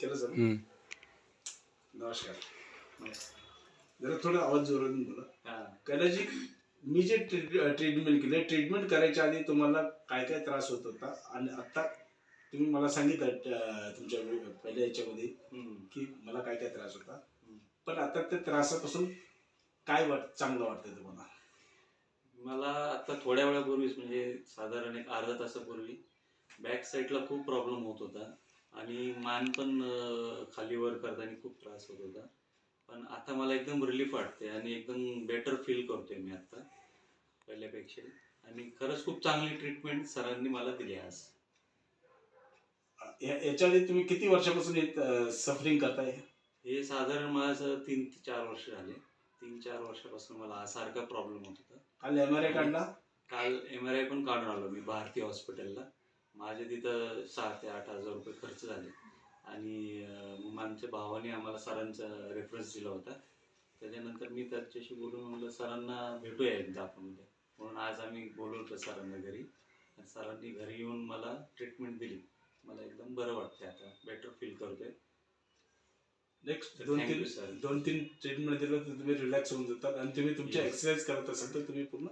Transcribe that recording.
केलं सर हम्म. नमस्कार जरा थोडं आवाज जोराने बोला. कदाचित मी जे ट्रीटमेंट केले ट्रीटमेंट करायच्या आधी तुम्हाला काय काय त्रास होत होता आणि आता तुम्ही मला सांगितलं तुमच्या पहिल्या याच्यामध्ये. की मला काय काय त्रास होता. पण आता त्या त्रासापासून काय वाट चांगलं वाटतं तुम्हाला मला आता थोड्या वेळापूर्वीच म्हणजे साधारण एक अर्धा तासापूर्वी बॅक साईडला खूप प्रॉब्लेम होत होता आणि मान पण खाली वर करताना खूप त्रास होत होता. पण आता मला एकदम रिलीफ वाटते आणि एकदम बेटर फील करतोय मी आता पहिल्यापेक्षा. आणि खरंच खूप चांगली ट्रीटमेंट सरांनी मला दिली आज. या- याच्याआधी तुम्ही किती वर्षापासून सफरिंग करताय? हे साधारण माझं तीन ते चार वर्ष झाले. तीन चार वर्षापासून मला सारखा प्रॉब्लेम होत होता. काल एम आर आय काढला? काल एम आर आय पण काढून आलो मी भारती हॉस्पिटलला माझे तिथं सहा ते आठ हजार रुपये खर्च झाले. आणि मग आमच्या भावाने आम्हाला सरांचा रेफरन्स दिला होता. त्याच्यानंतर मी त्याच्याशी बोलून म्हणलं सरांना भेटूया एकदा आपण उद्या. म्हणून आज आम्ही बोलवलं सरांना घरी. सरांनी घरी येऊन मला ट्रीटमेंट दिली. मला एकदम बरं वाटतंय आता. बेटर फील करतोय. नेक्स्ट दोन तीन. दोन तीन ट्रीटमेंट दिलं तर तुम्ही रिलॅक्स होऊन जातात. आणि तुम्ही Yes. एक्सरसाइज करत असाल तर तुम्ही पूर्ण